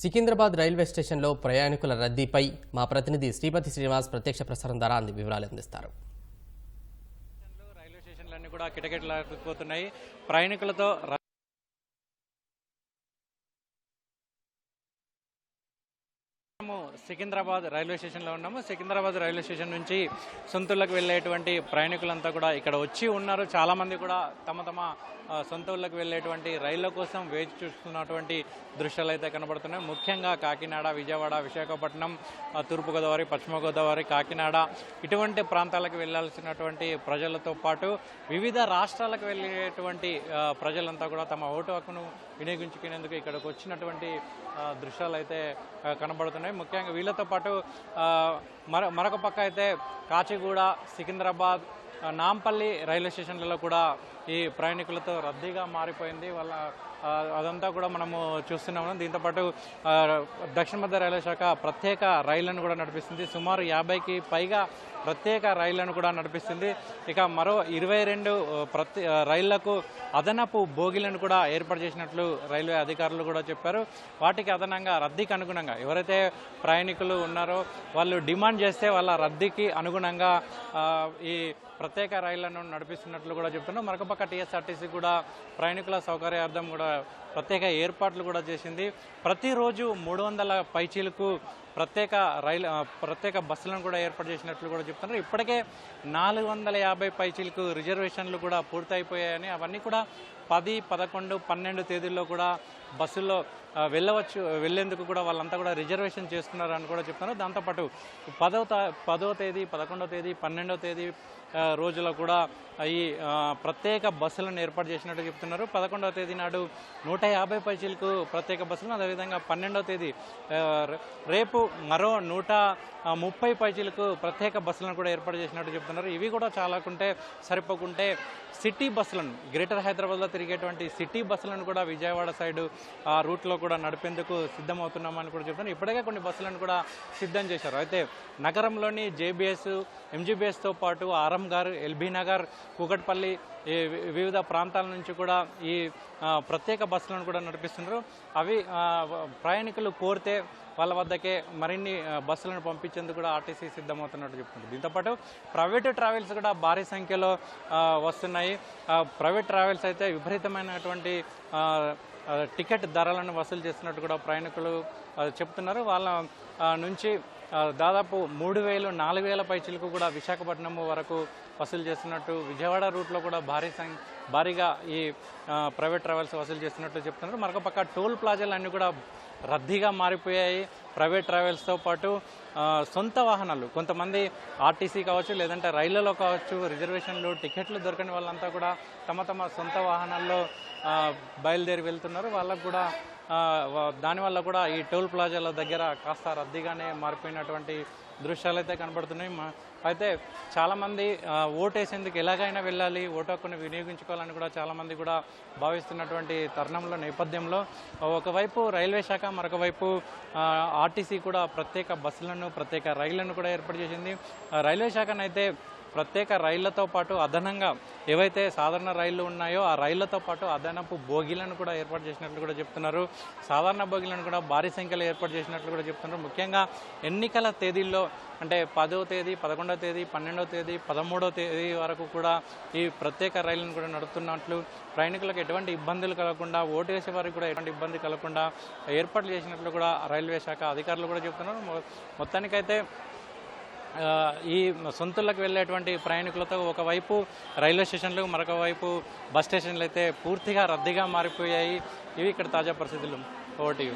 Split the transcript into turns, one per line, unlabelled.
Secunderabad railway స్టేషన్లో ప్రయాణికుల రద్దీపై మా ప్రతినిధి శ్రీపతి శ్రీనివాస్ ప్రత్యక్ష ప్రసారం ద్వారా అంది వివరాలు అందిస్తారు.
రైల్వే స్టేషన్లన్నీ కూడా కిటకిటలాడిపోతున్నాయి ప్రయాణికులతో మేము సికింద్రాబాద్ రైల్వే స్టేషన్లో ఉన్నాము. సికింద్రాబాద్ రైల్వే స్టేషన్ నుంచి సొంతూళ్ళకు వెళ్ళేటువంటి ప్రయాణికులంతా కూడా ఇక్కడ వచ్చి ఉన్నారు. చాలామంది కూడా తమ తమ సొంత ఊళ్ళకి వెళ్ళేటువంటి రైళ్ళ కోసం వేచి చూస్తున్నటువంటి దృశ్యాలు అయితే కనబడుతున్నాయి. ముఖ్యంగా కాకినాడ విజయవాడ విశాఖపట్నం తూర్పుగోదావరి పశ్చిమ గోదావరి కాకినాడ ఇటువంటి ప్రాంతాలకు వెళ్ళాల్సినటువంటి ప్రజలతో పాటు వివిధ రాష్ట్రాలకు వెళ్ళేటువంటి ప్రజలంతా కూడా తమ ఓటు హక్కును వినియోగించుకునేందుకు ఇక్కడికి వచ్చినటువంటి దృశ్యాలు అయితే కనబడుతున్నాయి. కనబడుతున్నాయి ముఖ్యంగా వీళ్ళతో పాటు ఆ, మర మరొక పక్క అయితే కాచిగూడ సికింద్రాబాద్ ఆ, నాంపల్లి రైల్వే స్టేషన్లలో కూడా ఈ ప్రయాణికులతో రద్దీగా మారిపోయింది. వాళ్ళ అదంతా కూడా మనము చూస్తున్నాము. దీంతోపాటు పాటు దక్షిణ మధ్య రైల్వే శాఖ ప్రత్యేక రైళ్ళను కూడా నడిపిస్తుంది. సుమారు యాభైకి పైగా ప్రత్యేక రైళ్ళను కూడా నడిపిస్తుంది. ఇక మరో ఇరవై రెండు ప్రతి రైళ్ళకు అదనపు బోగిలను కూడా ఏర్పాటు చేసినట్లు రైల్వే అధికారులు కూడా చెప్పారు. వాటికి అదనంగా రద్దీకి అనుగుణంగా ఎవరైతే ప్రయాణికులు ఉన్నారో వాళ్ళు డిమాండ్ చేస్తే వాళ్ళ రద్దీకి అనుగుణంగా ఈ ప్రత్యేక రైళ్ళను నడిపిస్తున్నట్లు కూడా చెప్తున్నారు. మరొక టీఎస్ఆర్టీసీ కూడా ప్రయాణికుల సౌకర్యార్థం కూడా ప్రత్యేక ఏర్పాట్లు కూడా చేసింది. ప్రతిరోజు మూడు వందల పైచీలకు ప్రత్యేక రైలు ప్రత్యేక బస్సులను కూడా ఏర్పాటు చేసినట్లు కూడా చెప్తున్నారు. ఇప్పటికే నాలుగు వందల యాభై పైచీలకు రిజర్వేషన్లు కూడా పూర్తయిపోయాయని అవన్నీ కూడా పది పదకొండు పన్నెండు తేదీల్లో కూడా బస్సుల్లో వెళ్ళవచ్చు వెళ్ళేందుకు కూడా వాళ్ళంతా కూడా రిజర్వేషన్ చేసుకున్నారని కూడా చెప్తున్నారు. దాంతోపాటు పదో పదో తేదీ పదకొండో తేదీ పన్నెండో తేదీ రోజులో కూడా ఈ ప్రత్యేక బస్సులను ఏర్పాటు చేసినట్టు చెప్తున్నారు. పదకొండవ తేదీ నాడు నూట యాభై పైచీలకు ప్రత్యేక బస్సులు అదేవిధంగా పన్నెండవ తేదీ రేపు మరో నూట ముప్పై పైచీలకు ప్రత్యేక బస్సులను కూడా ఏర్పాటు చేసినట్టు చెప్తున్నారు. ఇవి కూడా చాలాకుంటే సరిపోకుంటే సిటీ బస్సులను గ్రేటర్ హైదరాబాద్లో తిరిగేటువంటి సిటీ బస్సులను కూడా విజయవాడ సైడ్ ఆ రూట్లో కూడా నడిపేందుకు సిద్ధమవుతున్నామని కూడా చెప్తున్నారు. ఇప్పటికే కొన్ని బస్సులను కూడా సిద్ధం చేశారు. అయితే నగరంలోని జేబీఎస్ ఎంజీబీఎస్తో పాటు ఆరం గారు ఎల్బీ నగర్ కూకట్పల్లి ఈ వి- వివిధ ప్రాంతాల నుంచి కూడా ఈ ప్రత్యేక బస్సులను కూడా నడిపిస్తున్నారు అవి ప్రయాణికులు కోరితే వాళ్ళ వద్దకే మరిన్ని బస్సులను పంపించేందుకు కూడా ఆర్టీసీ సిద్ధమవుతున్నట్టు చెప్తుంది దీంతోపాటు ప్రైవేటు ట్రావెల్స్ కూడా భారీ సంఖ్యలో వస్తున్నాయి. ప్రైవేట్ ట్రావెల్స్ అయితే విపరీతమైనటువంటి టికెట్ ధరలను వసూలు చేస్తున్నట్టు కూడా ప్రయాణికులు చెప్తున్నారు. వాళ్ళ నుంచి దాదాపు మూడు వేలు నాలుగు వేల పైచీలకు కూడా విశాఖపట్నం వరకు వసూలు చేస్తున్నట్టు విజయవాడ రూట్లో కూడా భారీ సం భారీగా ఈ ప్రైవేట్ ట్రావెల్స్ వసూలు చేస్తున్నట్టు చెప్తున్నారు. మరొక పక్క టోల్ ప్లాజాలు అన్నీ కూడా రద్దీగా మారిపోయాయి. ప్రైవేట్ ట్రావెల్స్తో పాటు సొంత వాహనాలు కొంతమంది ఆర్టీసీ కావచ్చు లేదంటే రైళ్ళలో కావచ్చు రిజర్వేషన్లు టికెట్లు దొరకని వాళ్ళంతా కూడా తమ తమ సొంత వాహనాల్లో బయలుదేరి వెళ్తున్నారు. వాళ్ళకు కూడా దానివల్ల కూడా ఈ టోల్ ప్లాజాల దగ్గర కాస్త రద్దీగానే మారిపోయినటువంటి దృశ్యాలు అయితే కనబడుతున్నాయి. మా అయితే చాలామంది ఓటేసేందుకు ఎలాగైనా వెళ్ళాలి ఓటు హక్కును వినియోగించుకోవాలని కూడా చాలామంది కూడా భావిస్తున్నటువంటి తరుణంలో నేపథ్యంలో. ఒకవైపు రైల్వే శాఖ మరొక వైపు ఆర్టీసీ కూడా ప్రత్యేక బస్సులను ప్రత్యేక రైళ్ళను కూడా ఏర్పాటు చేసింది. రైల్వే రైల్వే శాఖనైతే ప్రత్యేక రైళ్ళతో పాటు అదనంగా ఏవైతే సాధారణ రైళ్ళు ఉన్నాయో ఆ రైళ్ళతో పాటు అదనపు బోగీలను కూడా ఏర్పాటు చేసినట్లు కూడా చెప్తున్నారు. సాధారణ బోగీలను కూడా భారీ సంఖ్యలో ఏర్పాటు చేసినట్లు కూడా చెప్తున్నారు. ముఖ్యంగా ఎన్నికల తేదీల్లో అంటే పదో తేదీ పదకొండవ తేదీ పన్నెండవ తేదీ పదమూడవ తేదీ వరకు కూడా ఈ ప్రత్యేక రైళ్ళను కూడా నడుపుతున్నట్లు ప్రయాణికులకు ఎటువంటి ఇబ్బందులు కలగకుండా ఓటు వేసే వారికి కూడా ఎటువంటి ఇబ్బంది కలగకుండా ఏర్పాట్లు చేసినట్లు కూడా రైల్వే శాఖ అధికారులు కూడా చెప్తున్నారు. మొ- మొత్తానికైతే ఈ సొంతలకు వెళ్ళేటువంటి ప్రయాణికులతో ఒకవైపు రైల్వే స్టేషన్లు మరొక వైపు బస్ స్టేషన్లు అయితే పూర్తిగా రద్దీగా మారిపోయాయి. ఇవి ఇక్కడ తాజా పరిస్థితులు. ఓటీ